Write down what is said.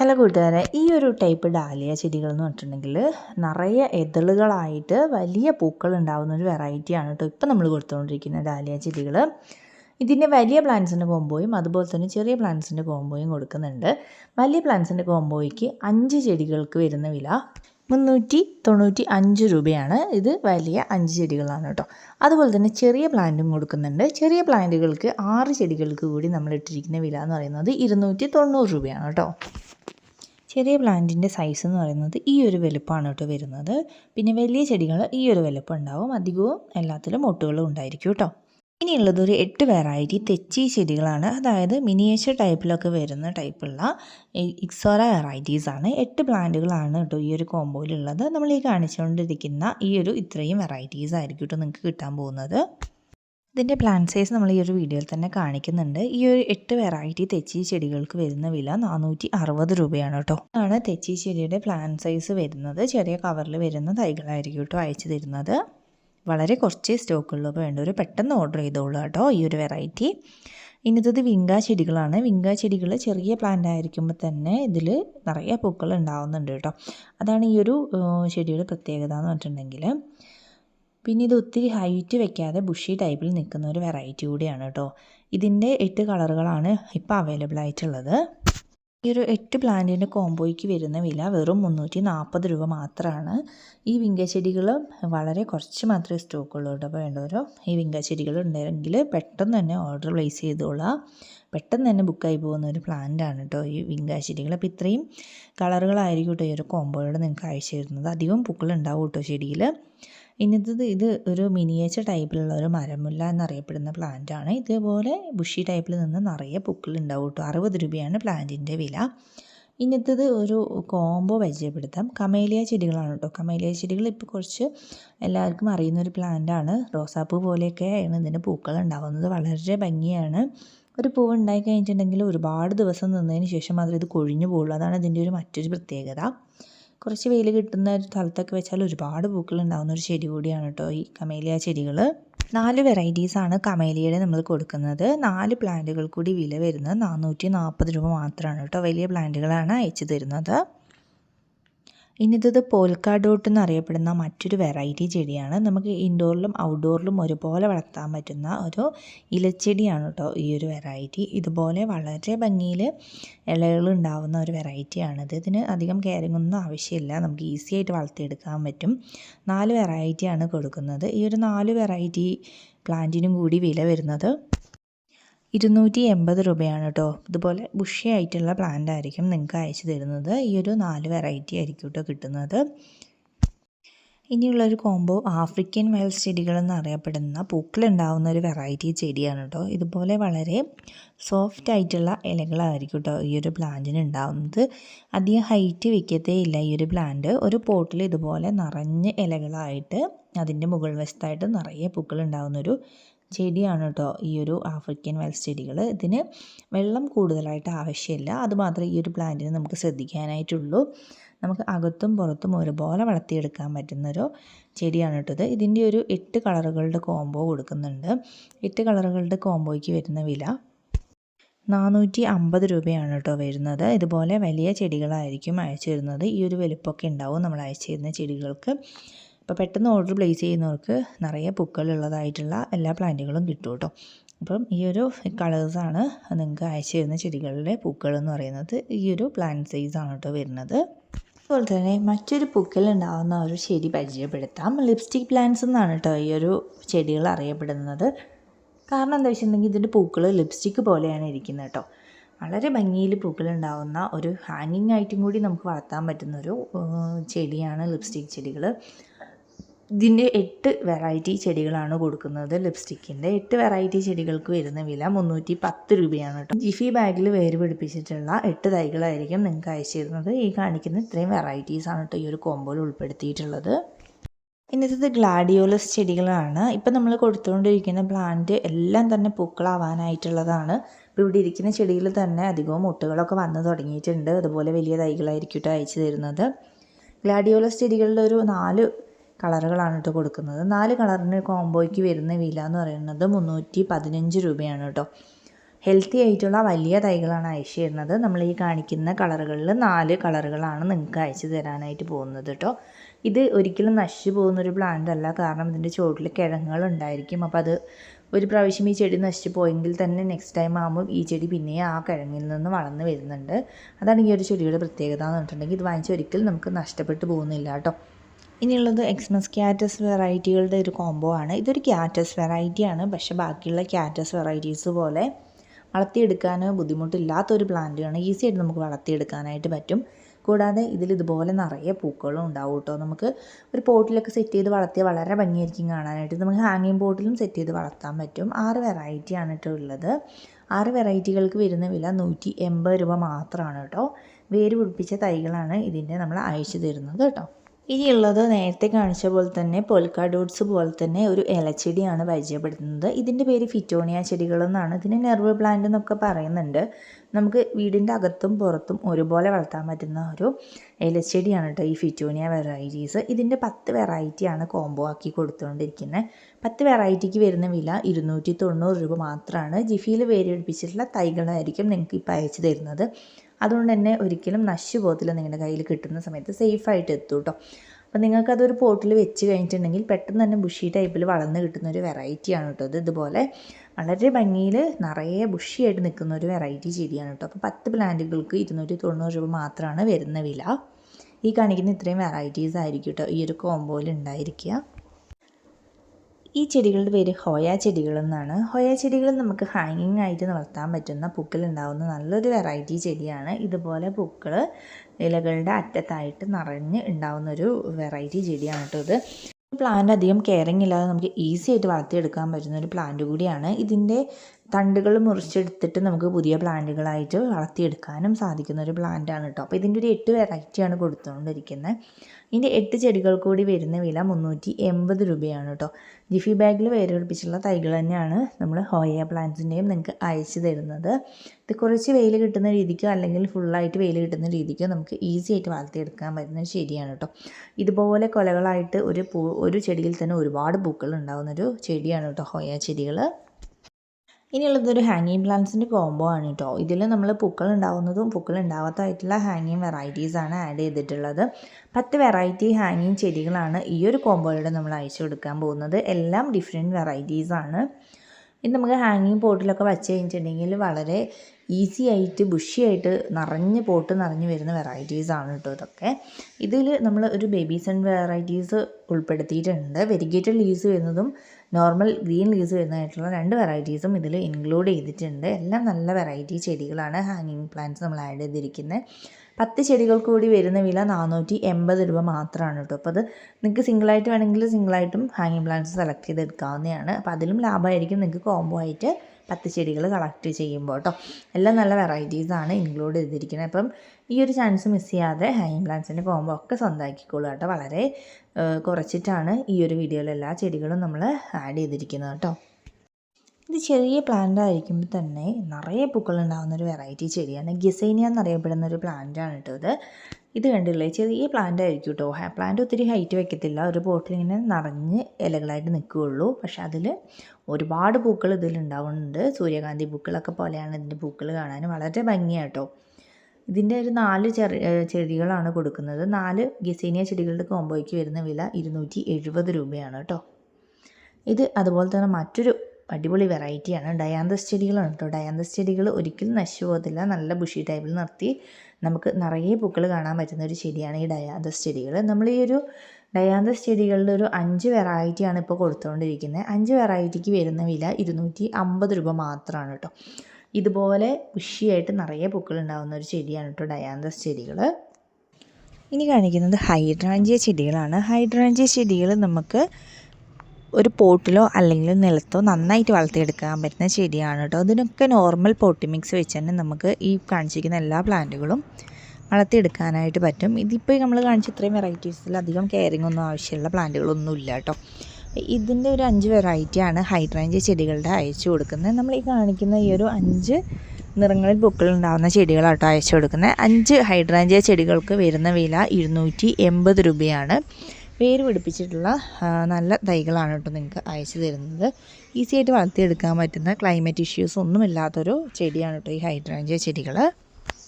Hello കൂട്ടുകാരെ ഈ ഒരു ടൈപ്പ് ഡാലിയ ചെടികൾ എന്ന് പറഞ്ഞിട്ടുണ്ടെങ്കിൽ നിറയെ എതളുകളായിട്ട് വലിയ പൂക്കൾ ഉണ്ടാകുന്ന ഒരു വെറൈറ്റിയാണ് കേട്ടോ ഇപ്പം നമ്മൾ കൊടുത്തുകൊണ്ടിരിക്കുന്ന ഡാലിയ ചെടികൾ. ഇതിന്റെ വലിയ പ്ലാന്റ്സിന്റെ കോമ്പോയും അതുപോലെ തന്നെ ചെറിയ പ്ലാന്റ്സിന്റെ കോമ്പോയും കൊടുക്കുന്നുണ്ട്. വലിയ പ്ലാന്റ്സിന്റെ കോമ്പോയ്ക്ക് അഞ്ച് ചെടികൾക്ക് വരുന്ന വില മുന്നൂറ്റി തൊണ്ണൂറ്റി അഞ്ച് രൂപയാണ്. ഇത് വലിയ അഞ്ച് ചെടികളാണ് കേട്ടോ. അതുപോലെ തന്നെ ചെറിയ പ്ലാന്റും കൊടുക്കുന്നുണ്ട്. ചെറിയ പ്ലാന്റുകൾക്ക് ആറ് ചെടികൾക്ക് കൂടി നമ്മൾ ഇട്ടിരിക്കുന്ന വില എന്ന് പറയുന്നത് ഇരുന്നൂറ്റി തൊണ്ണൂറ് രൂപയാണ് കേട്ടോ. ചെറിയ പ്ലാന്റിന്റെ സൈസ് എന്ന് പറയുന്നത് ഈ ഒരു വലുപ്പമാണ് കേട്ടോ വരുന്നത്. പിന്നെ വലിയ ചെടികൾ ഈ ഒരു വലുപ്പം ഉണ്ടാവും. അധികവും എല്ലാത്തിലും മൊട്ടുകളും ഉണ്ടായിരിക്കും കേട്ടോ. ഇനിയുള്ളത് ഒരു എട്ട് വെറൈറ്റി തെച്ചി ചെടികളാണ്. അതായത് മിനിയേച്ചർ ടൈപ്പിലൊക്കെ വരുന്ന ടൈപ്പുള്ള ഇക്സോറ വെറൈറ്റീസ് ആണ്. എട്ട് പ്ലാന്റുകളാണ് കേട്ടോ ഈ ഒരു കോമ്പോയിലുള്ളത് നമ്മൾ ഈ കാണിച്ചുകൊണ്ടിരിക്കുന്ന ഈ ഒരു ഇത്രയും വെറൈറ്റീസ് ആയിരിക്കും കേട്ടോ നിങ്ങൾക്ക് കിട്ടാൻ പോകുന്നത്. ഇതിന്റെ പ്ലാന്റ് സൈസ് നമ്മൾ ഈ ഒരു വീഡിയോയിൽ തന്നെ കാണിക്കുന്നുണ്ട്. ഈ ഒരു എട്ട് വെറൈറ്റി തെച്ചി ചെടികൾക്ക് വരുന്ന വില നാനൂറ്റി അറുപത് രൂപയാണ് കേട്ടോ. ആണ് തെച്ചി ചെടിയുടെ പ്ലാന്റ് സൈസ് വരുന്നത്. ചെറിയ കവറിൽ വരുന്ന തൈകളായിരിക്കും കേട്ടോ അയച്ചു തരുന്നത്. വളരെ കുറച്ച് സ്റ്റോക്കുള്ളൂ വേണ്ട ഒരു പെട്ടെന്ന് ഓർഡർ ചെയ്തോളൂ കേട്ടോ ഈ ഒരു വെറൈറ്റി ഇന്നത്തത് വിങ്ക ചെടികളാണ്. വിങ്ക ചെടികൾ ചെറിയ പ്ലാന്റ് ആയിരിക്കുമ്പോൾ തന്നെ ഇതിൽ നിറയെ പൂക്കൾ ഉണ്ടാവുന്നുണ്ട് കേട്ടോ. അതാണ് ഈ ഒരു ചെടിയുടെ പ്രത്യേകത എന്ന് പറഞ്ഞിട്ടുണ്ടെങ്കിൽ. പിന്നെ ഇത് ഒത്തിരി ഹൈറ്റ് വെക്കാതെ ബുഷി ടൈപ്പിൽ നിൽക്കുന്ന ഒരു വെറൈറ്റി കൂടിയാണ് കേട്ടോ. ഇതിന്റെ എട്ട് കളറുകളാണ് ഇപ്പോൾ അവൈലബിൾ ആയിട്ടുള്ളത്. ഈ ഒരു എട്ട് പ്ലാന്റിന്റെ കോംബോയ്ക്ക് വരുന്ന വില വെറും മുന്നൂറ്റി നാൽപ്പത് രൂപ മാത്രമാണ്. ഈ വിങ്കച്ചെടികൾ വളരെ കുറച്ച് മാത്രമേ സ്റ്റോക്കുള്ളൂ കേട്ടോ. വേണ്ടവരോ ഈ വിങ്കച്ചെടികൾ ഉണ്ടായിരുന്നെങ്കിൽ പെട്ടെന്ന് തന്നെ ഓർഡർ പ്ലേസ് ചെയ്തോളാം. പെട്ടെന്ന് തന്നെ ബുക്കായി പോകുന്ന ഒരു പ്ലാന്റ് ആണ് കേട്ടോ ഈ വിങ്കാശ്ശേരികൾ അപ്പോൾ ഇത്രയും കളറുകളായിരിക്കും കേട്ടോ ഈ ഒരു കോമ്പോയോട് നിങ്ങൾക്ക് അയച്ചു തരുന്നത്. അധികം പൂക്കളുണ്ടാവും കേട്ടോ ചെടിയിൽ. ഇന്നത്തത് ഇത് ഒരു മിനിയേച്ചർ ടൈപ്പിലുള്ള ഒരു മരമുല്ല എന്നറിയപ്പെടുന്ന പ്ലാന്റ് ആണ്. ഇതേപോലെ ബുഷി ടൈപ്പിൽ നിന്ന് നിറയെ പൂക്കൾ ഉണ്ടാവും കേട്ടോ അറുപത് രൂപയാണ് പ്ലാന്റിന്റെ വില. ഇന്നത്തത് ഒരു കോംബോ പരിചയപ്പെടുത്താം. കമേലിയ ചെടികളാണ് കേട്ടോ കമേലിയ ചെടികൾ ഇപ്പോൾ കുറച്ച് എല്ലാവർക്കും അറിയുന്ന ഒരു പ്ലാന്റ് ആണ്. റോസാപ്പൂ പോലെയൊക്കെയാണ് ഇതിന്റെ പൂക്കൾ ഉണ്ടാവുന്നത്. വളരെ ഭംഗിയാണ്. ഒരു പൂവ് ഉണ്ടായി കഴിഞ്ഞിട്ടുണ്ടെങ്കിൽ ഒരുപാട് ദിവസം നിന്നതിന് ശേഷം മാത്രമേ ഇത് കൊഴിഞ്ഞു പോവുള്ളൂ. അതാണ് ഇതിന്റെ ഒരു മറ്റൊരു പ്രത്യേകത. കുറച്ച് വെയിൽ കിട്ടുന്ന ഒരു സ്ഥലത്തൊക്കെ വെച്ചാൽ ഒരുപാട് പൂക്കൾ ഉണ്ടാകുന്ന ഒരു ചെടി കൂടിയാണ് കേട്ടോ ഈ കമേലിയ ചെടികൾ. നാല് വെറൈറ്റീസാണ് കമേലിയയുടെ നമ്മൾ കൊടുക്കുന്നത്. നാല് പ്ലാന്റുകൾ കൂടി വില വരുന്നത് നാനൂറ്റി നാൽപ്പത് രൂപ മാത്രമാണ് കേട്ടോ. വലിയ പ്ലാന്റുകളാണ് അയച്ചു തരുന്നത്. ഇനിത്തത് പോൽക്കാ ഡോട്ട് എന്നറിയപ്പെടുന്ന മറ്റൊരു വെറൈറ്റി ചെടിയാണ്. നമുക്ക് ഇൻഡോറിലും ഔട്ട്ഡോറിലും ഒരുപോലെ വളർത്താൻ പറ്റുന്ന ഒരു ഇലച്ചെടിയാണ് കേട്ടോ ഈ ഒരു വെറൈറ്റി ഇതുപോലെ വളരെ ഭംഗിയിൽ ഇലകൾ ഉണ്ടാവുന്ന ഒരു വെറൈറ്റിയാണിത് ഇതിന് അധികം കെയറിങ്ങൊന്നും ആവശ്യമില്ല. നമുക്ക് ഈസി ആയിട്ട് വളർത്തിയെടുക്കാൻ പറ്റും. നാല് വെറൈറ്റിയാണ് കൊടുക്കുന്നത്. ഈ ഒരു നാല് വെറൈറ്റി പ്ലാന്റിനും കൂടി വില വരുന്നത്. ഇരുന്നൂറ്റി എൺപത് രൂപയാണ് കേട്ടോ. ഇതുപോലെ ബുഷി ആയിട്ടുള്ള പ്ലാന്റ് ആയിരിക്കും നിങ്ങൾക്ക് അയച്ചു തരുന്നത്. ഈ ഒരു നാല് വെറൈറ്റി ആയിരിക്കും കേട്ടോ കിട്ടുന്നത്. ഇനിയുള്ളൊരു കോംബോ ആഫ്രിക്കൻ വയൽസ് ചെടികൾ എന്നറിയപ്പെടുന്ന പൂക്കളുണ്ടാവുന്ന ഒരു വെറൈറ്റി ചെടിയാണ് കേട്ടോ. ഇതുപോലെ വളരെ സോഫ്റ്റ് ആയിട്ടുള്ള ഇലകളായിരിക്കും കേട്ടോ ഈ ഒരു പ്ലാന്റിന് ഉണ്ടാവുന്നത്. അധികം ഹൈറ്റ് വയ്ക്കത്തേ ഇല്ല ഈ ഒരു പ്ലാന്റ് ഒരു പോട്ടിൽ ഇതുപോലെ നിറഞ്ഞ് ഇലകളായിട്ട് അതിന്റെ മുകൾ വശത്തായിട്ട് നിറയെ പൂക്കൾ ഉണ്ടാകുന്നൊരു ചെടിയാണ് കേട്ടോ ഈ ഒരു ആഫ്രിക്കൻ വയൽസ് ചെടികൾ ഇതിന് വെള്ളം കൂടുതലായിട്ട് ആവശ്യമില്ല. അതുമാത്രമേ ഈ ഒരു പ്ലാന്റിന് നമുക്ക് ശ്രദ്ധിക്കാനായിട്ടുള്ളൂ. നമുക്ക് അകത്തും പുറത്തും ഒരുപോലെ വളർത്തിയെടുക്കാൻ പറ്റുന്നൊരു ചെടിയാണ് കേട്ടത് ഇതിന്റെ ഒരു എട്ട് കളറുകളുടെ കോംബോ കൊടുക്കുന്നുണ്ട്. എട്ട് കളറുകളുടെ കോംബോയ്ക്ക് വരുന്ന വില നാനൂറ്റി അമ്പത് രൂപയാണ് കേട്ടോ വരുന്നത്. ഇതുപോലെ വലിയ ചെടികളായിരിക്കും അയച്ചു തരുന്നത്. ഈ ഒരു വലുപ്പമൊക്കെ ഉണ്ടാവും നമ്മൾ അയച്ചു തരുന്ന ചെടികൾക്ക്. അപ്പോൾ പെട്ടെന്ന് ഓർഡർ പ്ലേസ് ചെയ്യുന്നവർക്ക് നിറയെ പൂക്കളുള്ളതായിട്ടുള്ള എല്ലാ പ്ലാന്റുകളും കിട്ടും കേട്ടോ. അപ്പം ഈ ഒരു കളേഴ്സാണ് നിങ്ങൾക്ക് അയച്ചു തരുന്ന ചെടികളുടെ പൂക്കൾ എന്ന് പറയുന്നത്. ഈ ഒരു പ്ലാന്റ് സൈസാണ് കേട്ടോ വരുന്നത്. അതുപോലെ തന്നെ മറ്റൊരു പൂക്കൾ ഉണ്ടാകുന്ന ഒരു ചെടി പരിചയപ്പെടുത്താം. ലിപ്സ്റ്റിക് പ്ലാന്റ്സ് എന്നാണ് കേട്ടോ ഈ ഒരു ചെടികൾ അറിയപ്പെടുന്നത്. കാരണം എന്താ വെച്ചിട്ടുണ്ടെങ്കിൽ ഇതിന്റെ പൂക്കൾ ലിപ്സ്റ്റിക് പോലെയാണ് ഇരിക്കുന്നത് കേട്ടോ. വളരെ ഭംഗിയിൽ പൂക്കൾ ഉണ്ടാകുന്ന ഒരു ഹാങ്ങിങ് ആയിട്ടും കൂടി നമുക്ക് വളർത്താൻ പറ്റുന്നൊരു ചെടിയാണ് ലിപ്സ്റ്റിക് ചെടികൾ. ഇതിന്റെ എട്ട് വെറൈറ്റി ചെടികളാണ് കൊടുക്കുന്നത്. ലിപ്സ്റ്റിക്കിന്റെ എട്ട് വെറൈറ്റി ചെടികൾക്ക് വരുന്ന വില മുന്നൂറ്റി പത്ത് രൂപയാണ് കേട്ടോ. ജിഫി ബാഗിൽ വേര് പിടിപ്പിച്ചിട്ടുള്ള എട്ട് തൈകളായിരിക്കും നിങ്ങൾക്ക് അയച്ചു തരുന്നത്. ഈ കാണിക്കുന്ന ഇത്രയും വെറൈറ്റീസാണ് കേട്ടോ ഈ ഒരു കോമ്പോയിൽ ഉൾപ്പെടുത്തിയിട്ടുള്ളത്. ഇന്നത്തെ ഗ്ലാഡിയോലസ് ചെടികളാണ്. ഇപ്പം നമ്മൾ കൊടുത്തുകൊണ്ടിരിക്കുന്ന പ്ലാന്റ് എല്ലാം തന്നെ പൂക്കളാവാനായിട്ടുള്ളതാണ്. ഇപ്പോൾ ഇവിടെ ഇരിക്കുന്ന ചെടിയിൽ തന്നെ അധികവും മുട്ടുകളൊക്കെ വന്ന് തുടങ്ങിയിട്ടുണ്ട്. അതുപോലെ വലിയ തൈകളായിരിക്കും അയച്ചു തരുന്നത്. ഗ്ലാഡിയോലസ് ചെടികളുടെ ഒരു നാല് കളറുകളാണ് കേട്ടോ കൊടുക്കുന്നത്. നാല് കളറിന് കോംബോയ്ക്ക് വരുന്ന വില എന്ന് പറയുന്നത് മുന്നൂറ്റി പതിനഞ്ച് രൂപയാണ് കേട്ടോ. ഹെൽത്തി ആയിട്ടുള്ള വലിയ തൈകളാണ് അയച്ചു തരുന്നത് നമ്മൾ ഈ കാണിക്കുന്ന കളറുകളിൽ നാല് കളറുകളാണ് നിങ്ങൾക്ക് അയച്ചു തരാനായിട്ട് പോകുന്നത് കേട്ടോ. ഇത് ഒരിക്കലും നശിച്ചു പോകുന്നൊരു പ്ലാന്റ് അല്ല. കാരണം ഇതിന്റെ ചുവട്ടിൽ കിഴങ്ങുകൾ ഉണ്ടായിരിക്കും. അപ്പോൾ അത് ഒരു പ്രാവശ്യം ഈ ചെടി നശിച്ചു പോയെങ്കിൽ തന്നെ നെക്സ്റ്റ് ടൈം ആകുമ്പോൾ ഈ ചെടി പിന്നെ ആ കിഴങ്ങിൽ നിന്ന് വളർന്ന് വരുന്നുണ്ട്. അതാണ് ഈ ഒരു ചെടിയുടെ പ്രത്യേകത എന്ന് പറഞ്ഞിട്ടുണ്ടെങ്കിൽ ഇത് വാങ്ങിച്ച ഒരിക്കലും നമുക്ക് നഷ്ടപ്പെട്ടു പോകുന്നില്ല കേട്ടോ. ഇനിയുള്ളത് എക്സ്മസ് ക്യാറ്റസ് വെറൈറ്റികളുടെ ഒരു കോംബോ ആണ്. ഇതൊരു ക്യാറ്റസ് വെറൈറ്റിയാണ് പക്ഷേ ബാക്കിയുള്ള ക്യാറ്റസ് വെറൈറ്റീസ് പോലെ വളർത്തിയെടുക്കാൻ ബുദ്ധിമുട്ടില്ലാത്തൊരു പ്ലാന്റാണ് ഈസി ആയിട്ട് നമുക്ക് വളർത്തിയെടുക്കാനായിട്ട് പറ്റും. കൂടാതെ ഇതിൽ ഇതുപോലെ നിറയെ പൂക്കളും ഉണ്ടാവും കേട്ടോ. നമുക്ക് ഒരു പോട്ടിലൊക്കെ സെറ്റ് ചെയ്ത് വളർത്തിയാൽ വളരെ ഭംഗിയായിരിക്കും കാണാനായിട്ട്. നമുക്ക് ഹാങ്ങിങ് പോട്ടിലും സെറ്റ് ചെയ്ത് വളർത്താൻ പറ്റും. ആറ് വെറൈറ്റിയാണ് കേട്ടോ ഉള്ളത്. ആറ് വെറൈറ്റികൾക്ക് വരുന്ന വില നൂറ്റി എൺപത് രൂപ മാത്രമാണ് കേട്ടോ. വേര് പിടിപ്പിച്ച തൈകളാണ് ഇതിന്റെ നമ്മൾ അയച്ചു തരുന്നത് കേട്ടോ. ഇനിയുള്ളത് നേരത്തെ കാണിച്ച പോലെ തന്നെ പോൽക്ക ഡോട്ട്സ് പോലെ തന്നെ ഒരു ഇലച്ചെടിയാണ് പരിചയപ്പെടുത്തുന്നത്. ഇതിന്റെ പേര് ഫിറ്റോണിയ ചെടികൾ എന്നാണ്. ഇതിന് നെർവ് പ്ലാന്റ് എന്നൊക്കെ പറയുന്നുണ്ട്. നമുക്ക് വീടിന്റെ അകത്തും പുറത്തും ഒരുപോലെ വളർത്താൻ പറ്റുന്ന ഒരു ഇലച്ചെടിയാണ് കേട്ടോ ഈ ഫിറ്റോണിയ വെറൈറ്റീസ്. ഇതിന്റെ പത്ത് വെറൈറ്റിയാണ് കോംബോ ആക്കി കൊടുത്തുകൊണ്ടിരിക്കുന്നത്. പത്ത് വെറൈറ്റിക്ക് വരുന്ന വില ഇരുന്നൂറ്റി തൊണ്ണൂറ് രൂപ മാത്രമാണ്. ജിഫിയിൽ വേര് പിടിപ്പിച്ചിട്ടുള്ള തൈകളായിരിക്കും നിങ്ങൾക്ക് ഇപ്പോൾ അയച്ചു തരുന്നത്. അതുകൊണ്ട് തന്നെ ഒരിക്കലും നശിച്ചു പോകത്തില്ല നിങ്ങളുടെ കയ്യിൽ കിട്ടുന്ന സമയത്ത്. സേഫായിട്ട് എത്തും കേട്ടോ. അപ്പോൾ നിങ്ങൾക്കതൊരു പോട്ടിൽ വെച്ച് കഴിഞ്ഞിട്ടുണ്ടെങ്കിൽ പെട്ടെന്ന് തന്നെ ബുഷി ടൈപ്പിൽ വളർന്ന് കിട്ടുന്ന ഒരു വെറൈറ്റിയാണ് കേട്ടോ ഇത്. ഇതുപോലെ വളരെ ഭംഗിയിൽ നിറയെ ബുഷിയായിട്ട് നിൽക്കുന്ന ഒരു വെറൈറ്റി ചെടിയാണ് കേട്ടോ. അപ്പോൾ പത്ത് പ്ലാന്റുകൾക്ക് ഇരുന്നൂറ്റി തൊണ്ണൂറ് രൂപ മാത്രമാണ് വരുന്ന വില. ഈ കാണിക്കുന്ന ഇത്രയും വെറൈറ്റീസ് ആയിരിക്കും കേട്ടോ. ഈ ഒരു കോമ്പോയിൽ ഉണ്ടായിരിക്കുക. ഈ ചെടികളുടെ പേര് ഹോയ ചെടികൾ എന്നാണ്. ഹോയ ചെടികൾ നമുക്ക് ഹാങ്ങിങ് ആയിട്ട് വളർത്താൻ പറ്റുന്ന പൂക്കളുണ്ടാവുന്ന നല്ലൊരു വെറൈറ്റി ചെടിയാണ്. ഇതുപോലെ പൂക്കൾ ഇലകളുടെ അറ്റത്തായിട്ട് നിറഞ്ഞ് ഉണ്ടാവുന്ന ഒരു വെറൈറ്റി ചെടിയാണ് കേട്ടോ ഇത്. പ്ലാന്റ് അധികം കെയറിങ് ഇല്ലാതെ നമുക്ക് ഈസി ആയിട്ട് വളർത്തിയെടുക്കാൻ പറ്റുന്ന ഒരു പ്ലാന്റ് കൂടിയാണ്. ഇതിന്റെ തണ്ടുകൾ മുറിച്ചെടുത്തിട്ട് നമുക്ക് പുതിയ പ്ലാന്റുകളായിട്ട് വളർത്തിയെടുക്കാനും സാധിക്കുന്ന ഒരു പ്ലാന്റാണ് കേട്ടോ. അപ്പോൾ ഇതിന്റെ ഒരു എട്ട് വെറൈറ്റിയാണ് കൊടുത്തുകൊണ്ടിരിക്കുന്നത് ഇതിന്റെ എട്ട് ചെടികൾ കൂടി വരുന്ന വില മുന്നൂറ്റി എൺപത് രൂപയാണ് കേട്ടോ. ജിഫി ബാഗിൽ വേര് പിടിപ്പിച്ചുള്ള തൈകൾ തന്നെയാണ് നമ്മൾ ഹോയ പ്ലാന്റ്സിന്റെയും നിങ്ങൾക്ക് അയച്ചു തരുന്നത്. ഇത് കുറച്ച് വെയിൽ കിട്ടുന്ന രീതിക്കോ അല്ലെങ്കിൽ ഫുള്ളായിട്ട് വെയിൽ കിട്ടുന്ന രീതിക്കോ നമുക്ക് ഈസി ആയിട്ട് വളർത്തിയെടുക്കാൻ പറ്റുന്ന ശരിയാണ് കേട്ടോ. ഇതുപോലെ കൊലകളായിട്ട് ഒരു പൂ ഒരു ചെടിയിൽ തന്നെ ഒരുപാട് പൂക്കൾ ഉണ്ടാകുന്നൊരു ചെടിയാണ് കേട്ടോ ഹോയ ചെടികൾ ഇനിയുള്ളതൊരു ഹാങ്ങിങ് പ്ലാന്റ്സിന്റെ കോംബോ ആണ് കേട്ടോ ഇതിൽ നമ്മൾ പൂക്കൾ ഉണ്ടാവുന്നതും പൂക്കൾ ഉണ്ടാവാത്തതായിട്ടുള്ള ഹാങ്ങിങ് വെറൈറ്റീസ് ആണ് ആഡ് ചെയ്തിട്ടുള്ളത്. പത്ത് വെറൈറ്റി ഹാങ്ങിങ് ചെടികളാണ് ഈ ഒരു കോംബോയിലൂടെ നമ്മൾ അയച്ചു കൊടുക്കാൻ പോകുന്നത്. എല്ലാം ഡിഫറെന്റ് വെറൈറ്റീസ് ആണ്. ഇത് നമുക്ക് ഹാങ്ങിങ് പോട്ടിലൊക്കെ വച്ച് കഴിഞ്ഞിട്ടുണ്ടെങ്കിൽ വളരെ ഈസി ആയിട്ട് ബുഷി ആയിട്ട് നിറഞ്ഞ് പോട്ട് നിറഞ്ഞ് വരുന്ന വെറൈറ്റീസ് ആണ് കേട്ടോ ഇതൊക്കെ. ഇതിൽ നമ്മൾ ഒരു ബേബീസ് ആൻഡ് വെറൈറ്റീസ് ഉൾപ്പെടുത്തിയിട്ടുണ്ട്. വെരിഗേറ്റഡ് ലീവ്സ് വരുന്നതും നോർമൽ ഗ്രീൻ ലീവ്സ് വരുന്നതായിട്ടുള്ള രണ്ട് വെറൈറ്റീസും ഇതിൽ ഇൻക്ലൂഡ് ചെയ്തിട്ടുണ്ട്. എല്ലാം നല്ല വെറൈറ്റി ചെടികളാണ് ഹാങ്ങിങ് പ്ലാന്റ്സ് നമ്മൾ ആഡ് ചെയ്തിരിക്കുന്നത് പത്ത് ചെടികൾ കൂടി വരുന്ന വില നാനൂറ്റി എൺപത് രൂപ മാത്രമാണ് കേട്ടോ. അപ്പോൾ അത് നിങ്ങൾക്ക് സിംഗിളായിട്ട് വേണമെങ്കിൽ സിംഗിളായിട്ടും ഹാങ്ങിങ് പ്ലാന്റ്സ് സെലക്ട് ചെയ്തെടുക്കാവുന്നതാണ്. അപ്പോൾ അതിലും ലാഭമായിരിക്കും നിങ്ങൾക്ക് കോംബോ ആയിട്ട് പത്ത് ചെടികൾ കളക്ട് ചെയ്യുമ്പോൾ കേട്ടോ. എല്ലാം നല്ല വെറൈറ്റീസാണ് ഇൻക്ലൂഡ് ചെയ്തിരിക്കുന്നത്. അപ്പം ഈ ഒരു ചാൻസ് മിസ് ചെയ്യാതെ ഹാങ്ങിങ് പ്ലാന്റ്സിന്റെ കോംബോ ഒക്കെ സ്വന്തമാക്കിക്കോളൂ കേട്ടോ. വളരെ കുറച്ചിട്ടാണ് ഈ ഒരു വീഡിയോയിൽ എല്ലാ ചെടികളും നമ്മൾ ആഡ് ചെയ്തിരിക്കുന്നത് കേട്ടോ. ഇത് ചെറിയ പ്ലാന്റ് ആയിരിക്കുമ്പോൾ തന്നെ നിറയെ പൂക്കൾ ഉണ്ടാകുന്ന ഒരു വെറൈറ്റി ചെടിയാണ് ഗിസൈനിയ എന്നറിയപ്പെടുന്ന ഒരു പ്ലാന്റാണ് കേട്ടോ ഇത്. ഇത് കണ്ടില്ലേ? ചെറിയ പ്ലാന്റ് ആയിരിക്കും കേട്ടോ പ്ലാന്റ് ഒത്തിരി ഹൈറ്റ് വെക്കത്തില്ല. ഒരു ബോട്ടിൽ ഇങ്ങനെ നിറഞ്ഞ് ഇലകളായിട്ട് നിൽക്കുകയുള്ളൂ പക്ഷെ അതിൽ ഒരുപാട് പൂക്കൾ ഇതിലുണ്ടാവുന്നുണ്ട് സൂര്യകാന്തി പൂക്കളൊക്കെ പോലെയാണ് ഇതിന്റെ പൂക്കൾ കാണാൻ. വളരെ ഭംഗിയാട്ടോ ഇതിന്റെ ഒരു നാല് ചെറി ചെടികളാണ് കൊടുക്കുന്നത്. നാല് ഗിസേനിയ ചെടികളുടെ കോമ്പോയ്ക്ക് വരുന്ന വില ഇരുന്നൂറ്റി എഴുപത് രൂപയാണ് കേട്ടോ ഇത് അതുപോലെ തന്നെ മറ്റൊരു അടിപൊളി വെറൈറ്റിയാണ്. ഡയാന്തസ് ചെടികളാണ് കേട്ടോ ഡയാന്തസ് ചെടികൾ ഒരിക്കലും നശിച്ചു പോകത്തില്ല നല്ല ബുഷി ടൈപ്പിൽ നിർത്തി നമുക്ക് നിറയെ പൂക്കൾ കാണാൻ പറ്റുന്ന ഒരു ചെടിയാണ് ഈ ഡയാന്തസ് ചെടികൾ. നമ്മൾ ഈ ഒരു ഡയാന്തസ് ചെടികളുടെ ഒരു അഞ്ച് വെറൈറ്റിയാണ് ഇപ്പോൾ കൊടുത്തുകൊണ്ടിരിക്കുന്നത്. അഞ്ച് വെറൈറ്റിക്ക് വരുന്ന വില ഇരുന്നൂറ്റി അമ്പത് രൂപ മാത്രമാണ് കേട്ടോ ഇതുപോലെ ബുഷിയായിട്ട് നിറയെ പൂക്കൾ ഉണ്ടാകുന്ന ഒരു ചെടിയാണ് കേട്ടോ ഡയാന്തസ് ചെടികൾ. ഇനി കാണിക്കുന്നത് ഹൈഡ്രാഞ്ചിയ ചെടികളാണ്. ഹൈഡ്രാഞ്ചിയ ചെടികൾ നമുക്ക് ഒരു പോട്ടിലോ അല്ലെങ്കിൽ നിലത്തോ നന്നായിട്ട് വളർത്തിയെടുക്കാൻ പറ്റുന്ന ചെടിയാണ് കേട്ടോ. അതിനൊക്കെ നോർമൽ പോട്ടി മിക്സ് വെച്ച് തന്നെ നമുക്ക് ഈ കാണിച്ചിരിക്കുന്ന എല്ലാ പ്ലാന്റുകളും വളർത്തിയെടുക്കാനായിട്ട് പറ്റും. ഇതിപ്പോൾ നമ്മൾ കാണിച്ച ഇത്രയും വെറൈറ്റീസിൽ അധികം കെയറിംഗ് ഒന്നും ആവശ്യമുള്ള പ്ലാന്റുകളൊന്നുമില്ല കേട്ടോ. ഇതിന്റെ ഒരു അഞ്ച് വെറൈറ്റിയാണ് ഹൈഡ്രാഞ്ച് ചെടികളുടെ അയച്ചു കൊടുക്കുന്നത്. നമ്മൾ ഈ കാണിക്കുന്ന ഈ ഒരു അഞ്ച് നിറങ്ങളിൽ പൂക്കൾ ഉണ്ടാകുന്ന ചെടികളാട്ടോ അയച്ചു കൊടുക്കുന്നത്. അഞ്ച് ഹൈഡ്രാഞ്ചിയ ചെടികൾക്ക് വരുന്ന വില ഇരുന്നൂറ്റി എൺപത് രൂപയാണ്. വേര് പിടിപ്പിച്ചിട്ടുള്ള നല്ല തൈകളാണ് കേട്ടോ നിങ്ങൾക്ക് അയച്ചു തരുന്നത്. ഈസി ആയിട്ട് വളർത്തിയെടുക്കാൻ പറ്റുന്ന ക്ലൈമറ്റ് ഇഷ്യൂസ് ഒന്നുമില്ലാത്തൊരു ചെടിയാണ് കേട്ടോ ഈ ഹൈഡ്രാഞ്ചിയ ചെടികൾ